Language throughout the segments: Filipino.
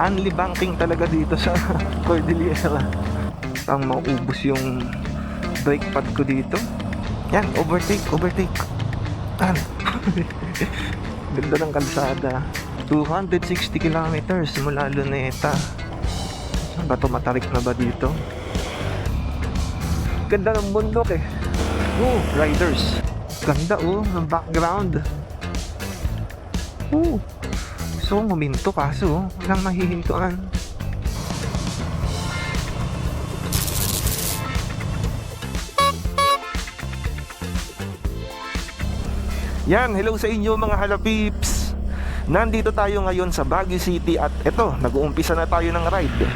Only banking talaga dito sa Cordillera. Ang maubos yung brake pad ko dito. Yan, overtake, overtake. Yan. Ganda ng kalsada. 260 kilometers mula Luneta. Ba ito? Matarik na ba dito? Ganda ng bundok eh. Oh, riders. Ganda oh, ng background. Oh, so muminto kaso, walang mahihintuan. Yan, hello sa inyo mga halapips. Nandito tayo ngayon sa Baguio City at eto, nag-uumpisa na tayo ng ride.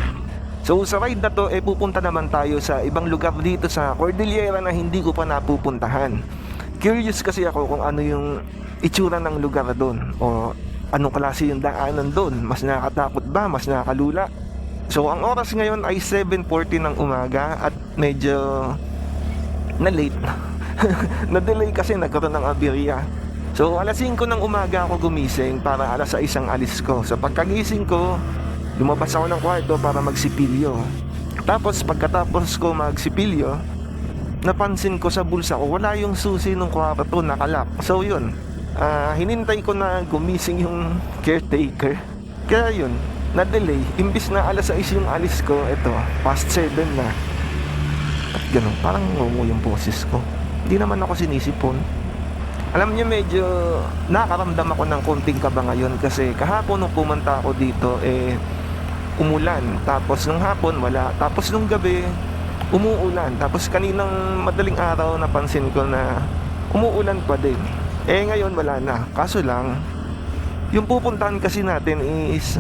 So sa ride na to, eh pupunta naman tayo sa ibang lugar dito sa Cordillera na hindi ko pa napupuntahan. Curious kasi ako kung ano yung itsura ng lugar doon o anong klase yung daanan doon. Mas nakakatakot ba? Mas nakakalula? So ang oras ngayon ay 7.40 ng umaga at medyo na late na-delay kasi nagkaroon ng aberya. So alas 5 ng umaga ako gumising para alas 6 ang alis ko. So pagkagising ko, lumabas ako ng kwarto para magsipilyo. Tapos pagkatapos ko magsipilyo, napansin ko sa bulsa ko, wala yung susi ng kwarto, nakalak. So yun, ah, hinintay ko na gumising yung caretaker. Kaya yun, na-delay. Imbis na alas 6 yung alis ko, eto, past 7 na. At ganun, parang ngungo yung boses ko. Hindi naman ako sinisipon. Alam niyo medyo nakaramdam ako ng konting kaba ngayon kasi kahapon nung pumunta ako dito eh umulan. Tapos nung hapon wala. Tapos nung gabi umuulan. Tapos kaninang madaling araw napansin ko na umuulan pa din. Eh ngayon wala na. Kaso lang yung pupuntahan kasi natin is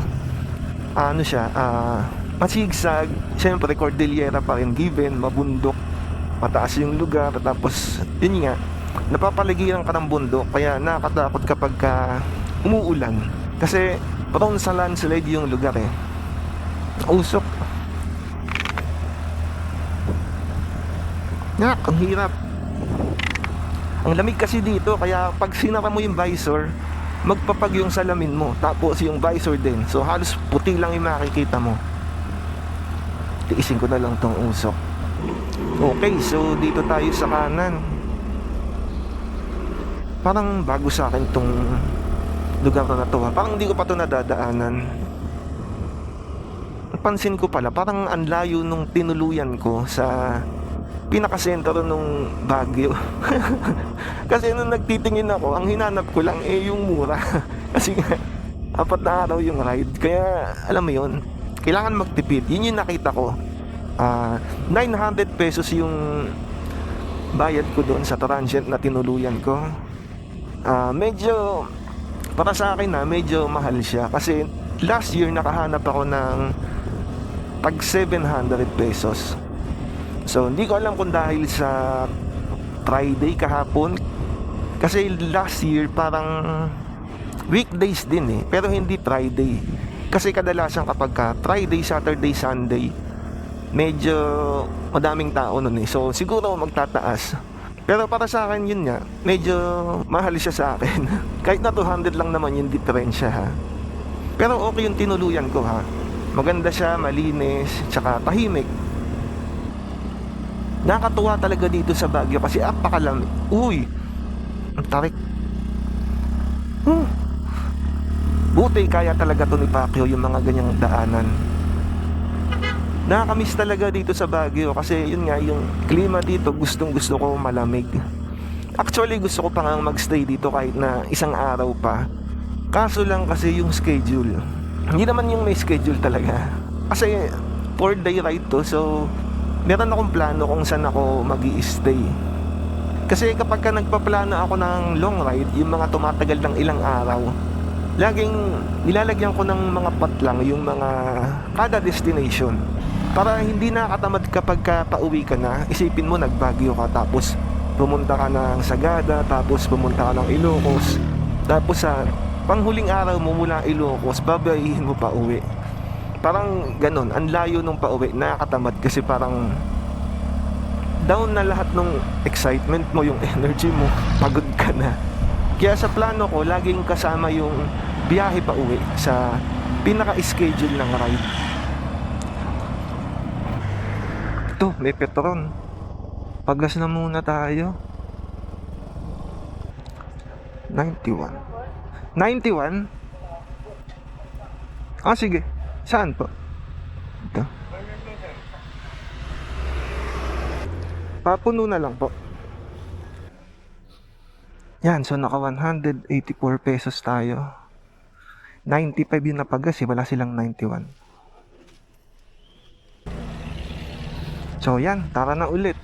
ano siya, ah masigsag, syempre Cordillera pa rin given, mabundok, mataas yung lugar, tapos yun nga, napapaligiran ka ng bundok, kaya nakakatakot kapag ka umuulan. Kasi prone sa landslide yung lugar eh. Usok. Nga, ang hirap. Ang lamig kasi dito, kaya pag sinara mo yung visor, magpapag yung salamin mo, tapos yung visor din. So halos puti lang yung makikita mo. Tiisin ko na lang tong usok. Okay so dito tayo sa kanan. Parang bago sa akin tong lugar na to parang hindi ko pa to nadadaanan. Napansin ko pala parang ang layo nung tinuluyan ko sa pinakasentro nung Baguio kasi nung nagtitingin ako ang hinanap ko lang eh yung mura kasi nga apat na araw yung ride kaya alam mo yun kailangan magtipid. Yun yung nakita ko. Ah, 900 pesos yung bayad ko doon sa transient na tinuluyan ko. Ah, medyo para sa akin na medyo mahal siya kasi last year nakahanap ako ng tag 700 pesos. So hindi ko alam kung dahil sa Friday kahapon kasi last year parang weekdays din eh pero hindi Friday kasi kadalasan kapag ka Friday, Saturday, Sunday, medyo madaming tao nun eh. So siguro magtataas. Pero para sa akin yun nga, medyo mahal siya sa akin. Kahit na 200 lang naman yung diferensya ha. Pero okay yung tinuluyan ko ha. Maganda siya, malinis, tsaka tahimik. Nakatuwa talaga dito sa Baguio kasi apakalamig. Uy! Ang tarik. Hmm. Buti kaya talaga to ni Pacquiao yung mga ganyang daanan. Nakakamiss talaga dito sa Baguio kasi yun nga yung klima dito gustong gusto ko malamig. Actually gusto ko pa nga magstay dito kahit na isang araw pa. Kaso lang kasi yung schedule. Hindi naman yung may schedule talaga. Kasi 4 day ride to so meron akong plano kung saan ako mag stay Kasi kapag ka nagpaplano ako ng long ride, yung mga tumatagal ng ilang araw, laging nilalagyan ko ng mga patlang yung mga kada destination. Para hindi nakatamad kapag ka pauwi ka na isipin mo nagbagyo ka tapos pumunta ka ng Sagada tapos pumunta ka ng Ilocos. Tapos sa panghuling araw mo mula Ilocos babayihin mo pa uwi parang ganon ang layo nung pauwi nakakatamad kasi parang down na lahat ng excitement mo yung energy mo pagod ka na kaya sa plano ko, laging kasama yung biyahe pa uwi sa pinaka-schedule ng ride. Ito, may Petron. Pagas na muna tayo. 91. 91? Ah, sige. Saan po? Ito. Papuno na lang po. Yan, so naka 184 pesos tayo. 95 yung napagas eh, wala silang 91. So yan, tara na ulit.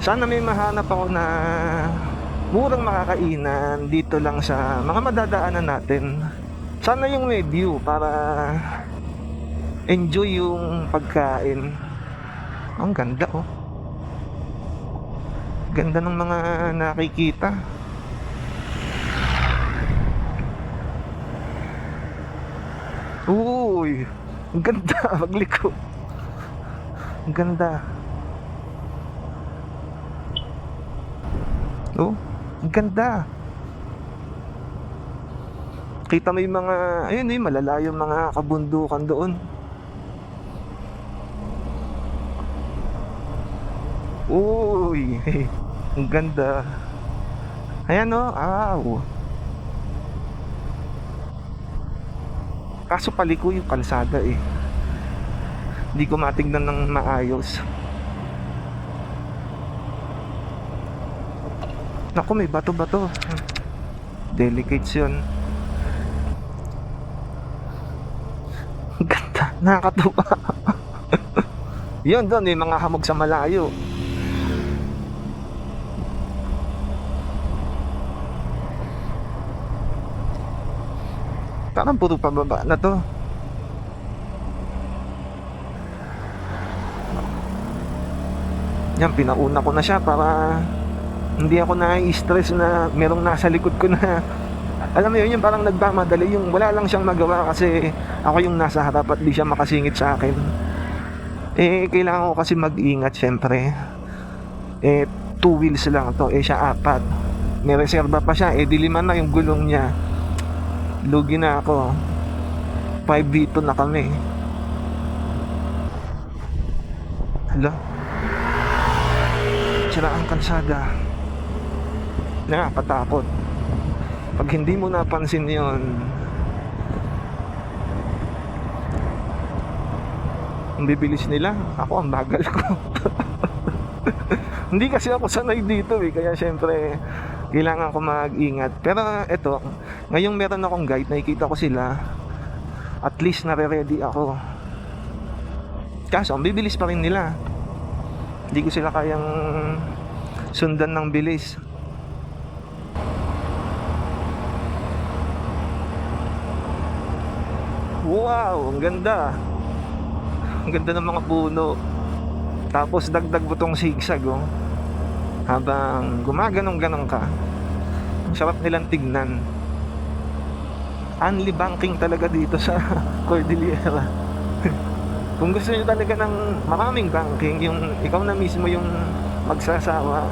Sana may mahanap ako na murang makakainan dito lang sa mga madadaanan natin. Sana yung may view para enjoy yung pagkain. Ang ganda oh. Ganda ng mga nakikita. Uy, ang ganda magliko. Ang ganda. Oh, ang ganda. Kita mo mga, ayun eh, malalayo yung mga kabundukan doon. Uy, ang ganda. Ayan o, aw. Kaso paliko yung kalsada eh. Hindi ko matignan ng maayos. Naku, may bato-bato. Delicates yun. Ang ganda, nakakatuwa. yun doon, may mga hamog sa malayo. Parang puro pababa na to. Yan, pinauna ko na siya para hindi ako na-stress na merong nasa likod ko na alam mo yun, yung parang nagmamadali yung wala lang siyang magawa kasi ako yung nasa harap at di siya makasingit sa akin. Eh kailangan ko kasi mag-ingat syempre. Eh two wheels lang to. Eh siya apat. May reserva pa siya. Eh diliman na yung gulong niya. Lugi na ako. 5 dito na kami. Hala. Sira ang kalsada. Nakakatakot pag hindi mo napansin yon ang bibilis nila. Ako ang bagal ko. Hindi kasi ako sanay dito eh. Kaya syempre kailangan ko mag-ingat. Pero eto ngayong meron akong guide nakikita ko sila. At least nare-ready ako. Kaso ang bibilis pa rin nila. Hindi ko sila kayang sundan ng bilis Wow, ang ganda. Ang ganda ng mga puno. Tapos dagdag mo tong zigzag oh. Habang gumaganong-ganong ka. Ang sarap nilang tignan. Only banking talaga dito sa Cordillera. Kung gusto niyo talaga ng maraming banking, yung ikaw na mismo yung magsasawa,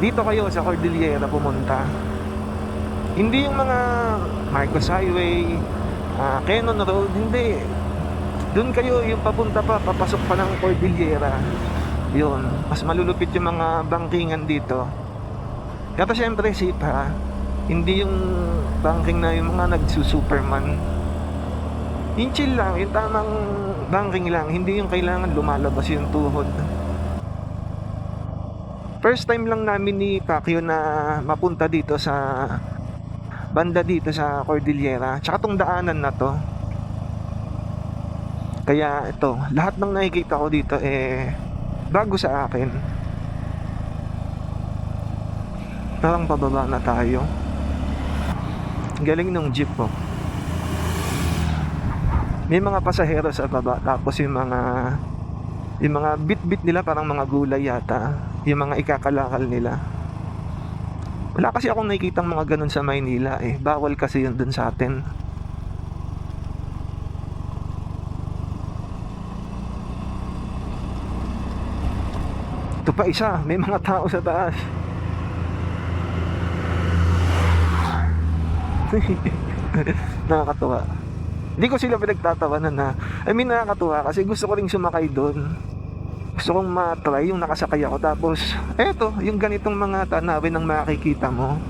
dito kayo sa Cordillera pumunta. Hindi yung mga Marcos Highway, ah Cannon Road, hindi. Doon kayo yung papunta pa, papasok pa ng Cordillera. Yun, mas malulupit yung mga bankingan dito. Kaya syempre safe ha. Hindi yung banking na yung mga nagsusuperman. Yung chill lang, yung tamang banking lang, hindi yung kailangan lumalabas yung tuhod. First time lang namin ni Pacquiao na mapunta dito sa banda dito sa Cordillera. Tsaka tong daanan na to. Kaya ito, lahat ng nakikita ko dito eh bago sa akin. Parang pababa na tayo. Galing nung jeep po. May mga pasahero sa baba tapos yung mga yung mga bit-bit nila parang mga gulay yata. Yung mga ikakalakal nila. Wala kasi akong nakikitang mga ganun sa Maynila eh. Bawal kasi yun dun sa atin. Ito pa isa, may mga tao sa taas. Nakakatuwa. Hindi ko sila pinagtatawanan na. I mean, nakakatuwa kasi gusto ko rin sumakay doon. Gusto kong matry yung nakasakay ako. Tapos, eto, yung ganitong mga tanawin ang makikita mo.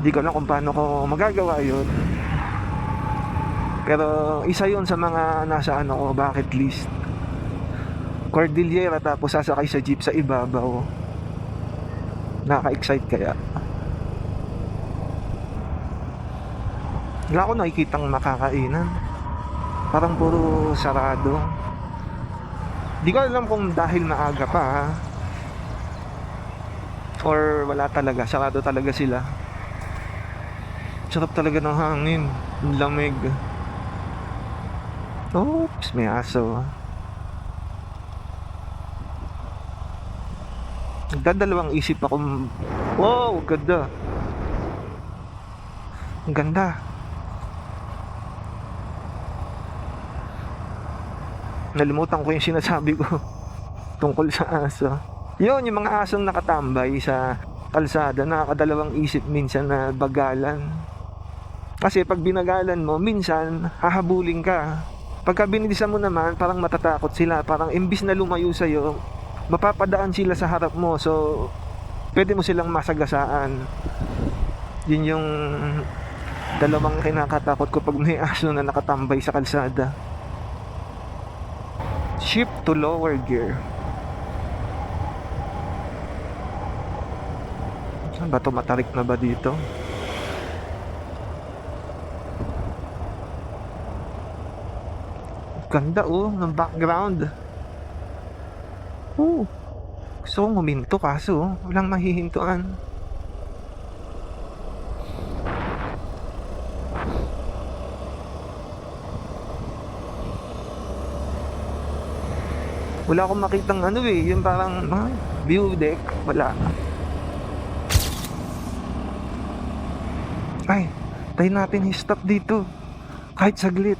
Hindi ko alam kung paano ko magagawa yun. Pero isa yun sa mga nasa ano ko, bucket list. Cordillera tapos sasakay sa jeep sa ibabaw. Nakaka-excite kaya. Wala ako nakikitang makakainan. Parang puro sarado. Di ko alam kung dahil maaga pa. Or wala talaga, sarado talaga sila. Sarap talaga ng hangin. Ang lamig. Oops, may aso. Nagdadalawang isip ako. Wow, ganda. Ang ganda. Nalimutan ko yung sinasabi ko tungkol sa aso. Yun, yung mga asong nakatambay sa kalsada, nakakadalawang isip minsan na bagalan. Kasi pag binagalan mo, minsan hahabulin ka. Pagka binilisan mo naman, parang matatakot sila. Parang imbis na lumayo sa'yo, mapapadaan sila sa harap mo. So, pwede mo silang masagasaan. Yun yung dalawang kinakatakot ko pag may aso na nakatambay sa kalsada. Shift to lower gear. Saan ba to matarik na ba dito? Ganda oh, ng background. Oh, gusto kong huminto kaso walang mahihintuan. Wala akong makitang ano eh, yung parang ah, view deck, wala. Ay, tayo natin i-stop dito. Kahit saglit.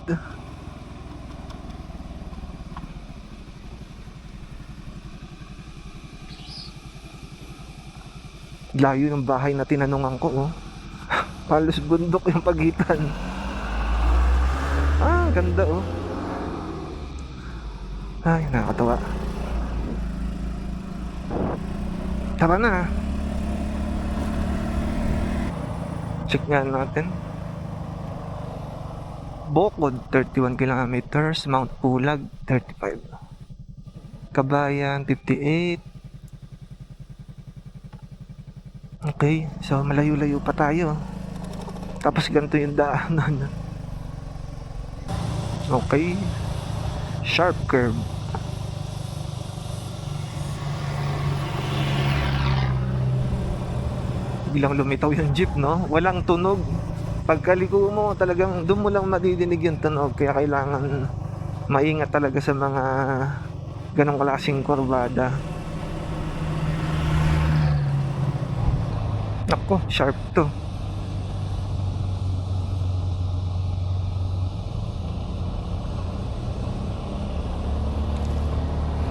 Layo ng bahay na tinanungan ko, oh. Halos bundok yung pagitan. Ah, ganda, oh. Ay, nakakatawa. Tara na. Check nga natin. Bokod, 31 kilometers. Mount Pulag, 35. Kabayan, 58. Okay, so malayo-layo pa tayo. Tapos ganito yung daanan. Okay. Sharp curve. Bilang lumitaw yung jeep, no? Walang tunog. Pagkaliko mo, talagang doon mo lang madidinig yung tunog. Kaya kailangan maingat talaga sa mga ganong klaseng kurbada. Nako, sharp to.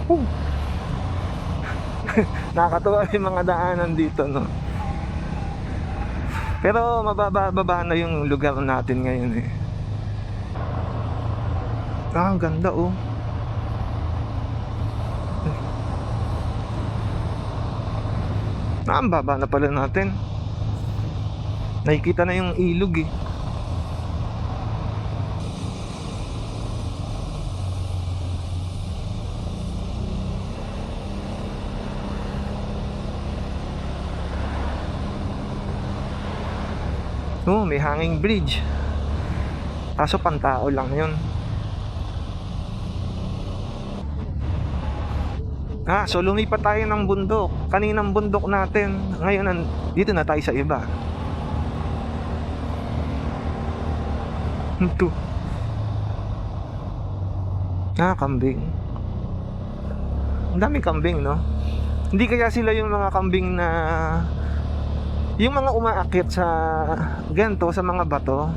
Oh. Nakakatuwa yung mga daanan dito, no? Pero mababa-baba na yung lugar natin ngayon eh. Ah, ang ganda oh. Ah, ang baba na pala natin. Nakikita na yung ilog eh. Oh, may hanging bridge. Kaso pantao lang yun. Ah, so lumipat tayo ng bundok. Kaninang bundok natin. Ngayon, dito na tayo sa iba. Ito. Ah, kambing. Ang dami kambing, no? Hindi kaya sila yung mga kambing na yung mga umaakyat sa ganto sa mga bato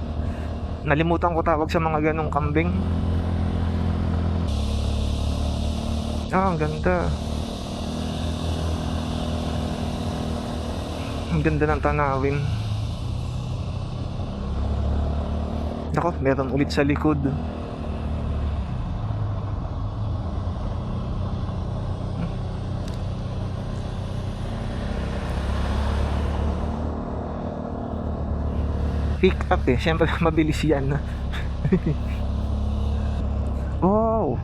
nalimutan ko tawag sa mga ganong kambing. Ah ang ganda. Ang ganda ng tanawin. Nako, meron ulit sa likod. Pick up eh. Siyempre, mabilis yan. wow.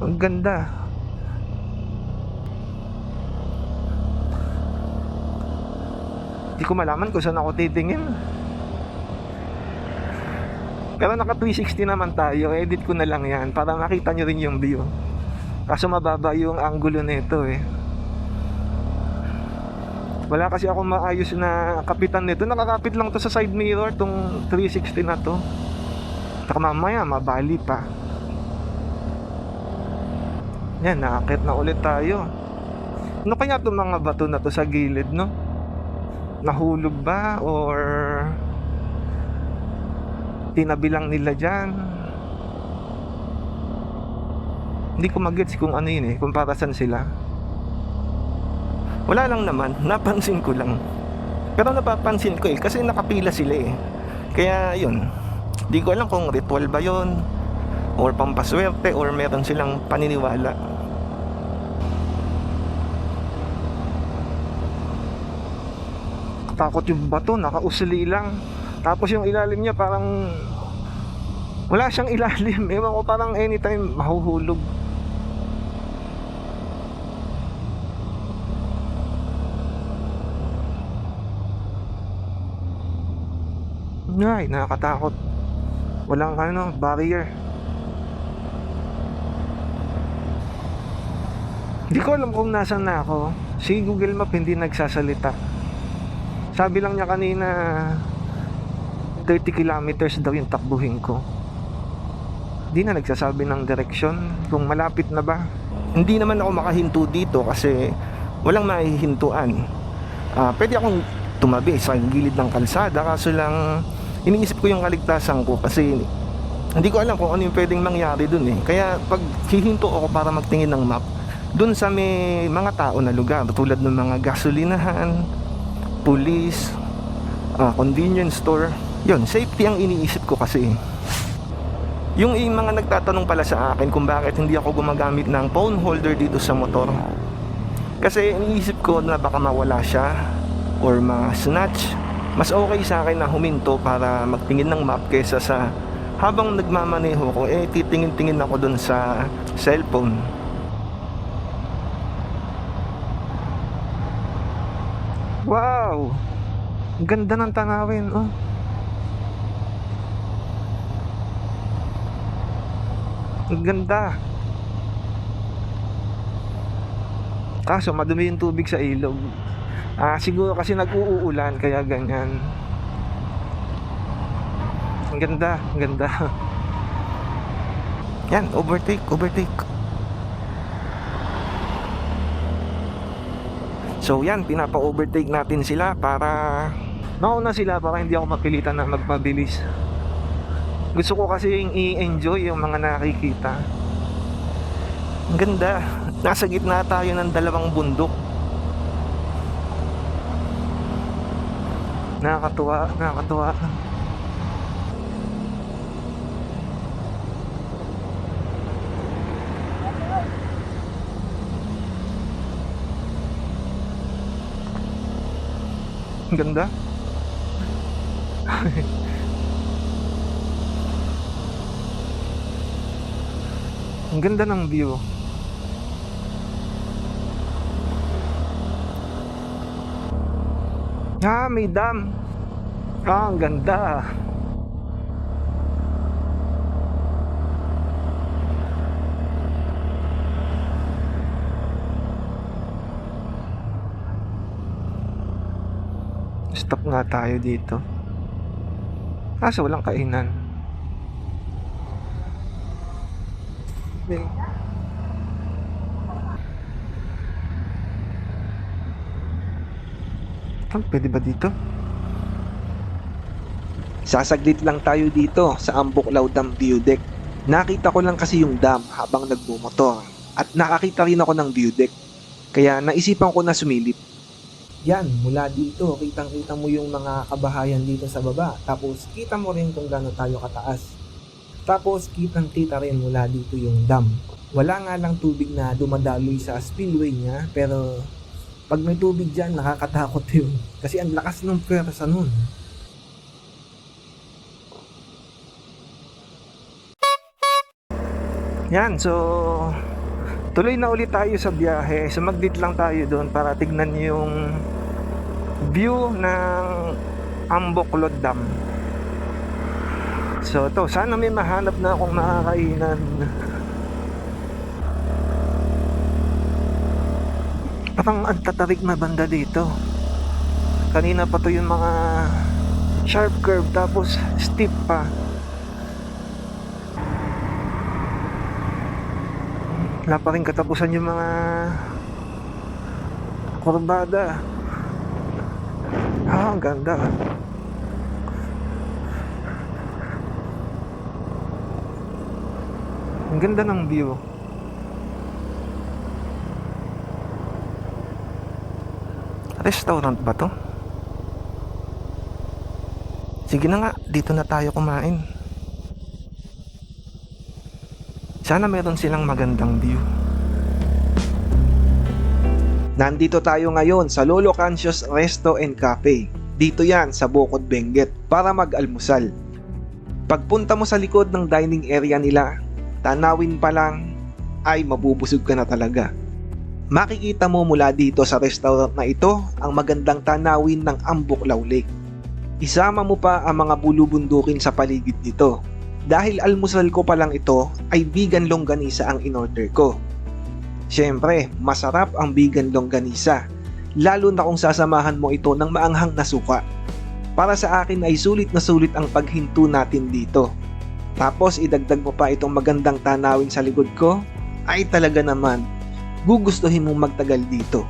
Ang ganda. Hindi ko malaman kung saan ako titingin. Pero naka 360 naman tayo, edit ko na lang yan para makita nyo rin yung view. Kaso mababa yung angulo nito eh. Wala kasi ako maayos na kapitan nito. Nakakapit lang to sa side mirror, tong 360 na to. Saka mamaya, mabali pa. Yan, nakakit na ulit tayo. Ano kaya itong mga bato na to sa gilid, no? Nahulog ba? Or tinabilang nila dyan? Hindi ko magets kung ano yun eh, kung para saan sila. Wala lang naman, napansin ko lang. Pero napapansin ko eh, kasi nakapila sila eh. Kaya yun, di ko alam kung ritual ba yun, or pampaswerte, or meron silang paniniwala. Takot yung bato, nakausli lang. Tapos yung ilalim niya parang wala siyang ilalim. Ewan ko parang anytime mahuhulog. Ay, nakakatakot. Walang ano, barrier. Hindi ko alam kung nasan na ako. Si Google Map hindi nagsasalita. Sabi lang niya kanina 30 kilometers daw yung takbuhin ko. Hindi na nagsasabi ng direksyon kung malapit na ba. Hindi naman ako makahinto dito kasi walang mahihintuan. Ah, pwede akong tumabi sa gilid ng kalsada kaso lang iniisip ko yung kaligtasan ko kasi hindi ko alam kung ano yung pwedeng mangyari dun eh. Kaya pag hihinto ako para magtingin ng map, dun sa may mga tao na lugar tulad ng mga gasolinahan, police, ah, convenience store, yun, safety ang iniisip ko kasi. Yung i- mga nagtatanong pala sa akin kung bakit hindi ako gumagamit ng phone holder dito sa motor. Kasi iniisip ko na baka mawala siya or ma-snatch. Mas okay sa akin na huminto para magtingin ng map kaysa sa habang nagmamaneho ko, eh titingin-tingin ako dun sa cellphone. Wow! Ganda ng tanawin, oh. Ang ganda. Kaso madumi yung tubig sa ilog. Ah, siguro kasi nag-uulan kaya ganyan. Ang ganda, ang ganda. Yan, overtake, overtake. So yan, pinapa-overtake natin sila para mauna sila para hindi ako mapilitan na magpabilis. Gusto ko kasi i-enjoy yung mga nakikita. Ang ganda. Nasa gitna tayo ng dalawang bundok. Nakakatuwa, nakakatuwa. Ganda. Ang ganda ng view. Ah, may dam. Ah, ang ganda. Stop nga tayo dito. Kaso walang kainan. May- Ah, pwede ba dito? Sasaglit lang tayo dito sa Ambuklaw Dam View Deck. Nakita ko lang kasi yung dam habang nagbumotor at nakakita rin ako ng view deck. Kaya naisipan ko na sumilip. Yan, mula dito, kitang-kita mo yung mga kabahayan dito sa baba. Tapos, kita mo rin kung gaano tayo kataas. Tapos, kitang-kita rin mula dito yung dam. Wala nga lang tubig na dumadaloy sa spillway niya, pero pag may tubig dyan, nakakatakot yun. Kasi ang lakas ng pwersa nun. Yan, so tuloy na ulit tayo sa biyahe. Sumaglit lang tayo doon para tignan yung view ng Amboklod Dam. So to, sana may mahanap na akong nakakainan. Parang ang tatarik na banda dito. Kanina pa to yung mga sharp curve tapos steep pa. Wala pa rin katapusan yung mga kurbada. Ah, ang ganda. Ang ganda ng view. Restaurant ba to? Sige na nga, dito na tayo kumain. Sana meron silang magandang view. Nandito tayo ngayon sa Lolo Cancios Resto and Cafe. Dito yan sa Bukod Benguet para mag-almusal. Pagpunta mo sa likod ng dining area nila, tanawin pa lang ay mabubusog ka na talaga. Makikita mo mula dito sa restaurant na ito ang magandang tanawin ng Ambuklaw Lake. Isama mo pa ang mga bulubundukin sa paligid nito. Dahil almusal ko pa lang ito ay vegan longganisa ang inorder ko. Siyempre, masarap ang vegan longganisa, lalo na kung sasamahan mo ito ng maanghang na suka. Para sa akin ay sulit na sulit ang paghinto natin dito. Tapos idagdag mo pa itong magandang tanawin sa likod ko, ay talaga naman, gugustuhin mong magtagal dito.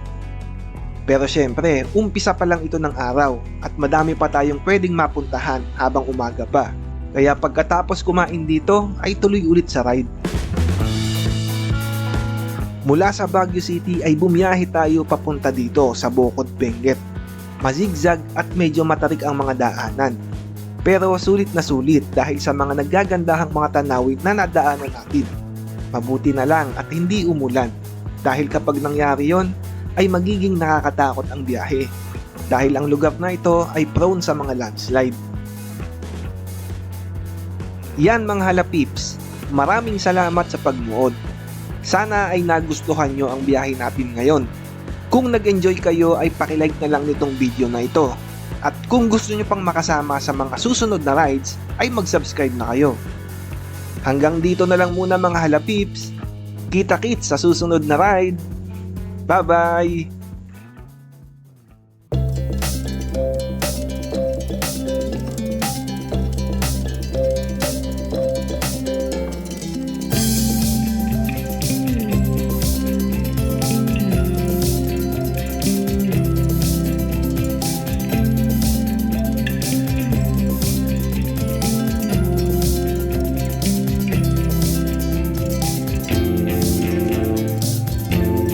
Pero syempre, umpisa pa lang ito ng araw at madami pa tayong pwedeng mapuntahan habang umaga pa. Kaya pagkatapos kumain dito ay tuloy ulit sa ride. Mula sa Baguio City ay bumiyahe tayo papunta dito sa Bukod Benguet. Mazigzag at medyo matarik ang mga daanan. Pero sulit na sulit dahil sa mga naggagandahang mga tanawin na nadaanan natin. Mabuti na lang at hindi umulan dahil kapag nangyari yon ay magiging nakakatakot ang biyahe dahil ang lugar na ito ay prone sa mga landslide. Yan mga halapips, maraming salamat sa pagmuod. Sana ay nagustuhan nyo ang biyahe natin ngayon. Kung nag-enjoy kayo ay pakilike na lang nitong video na ito. At kung gusto nyo pang makasama sa mga susunod na rides ay mag-subscribe na kayo. Hanggang dito na lang muna mga halapips. Kita-kits sa susunod na ride. Bye-bye!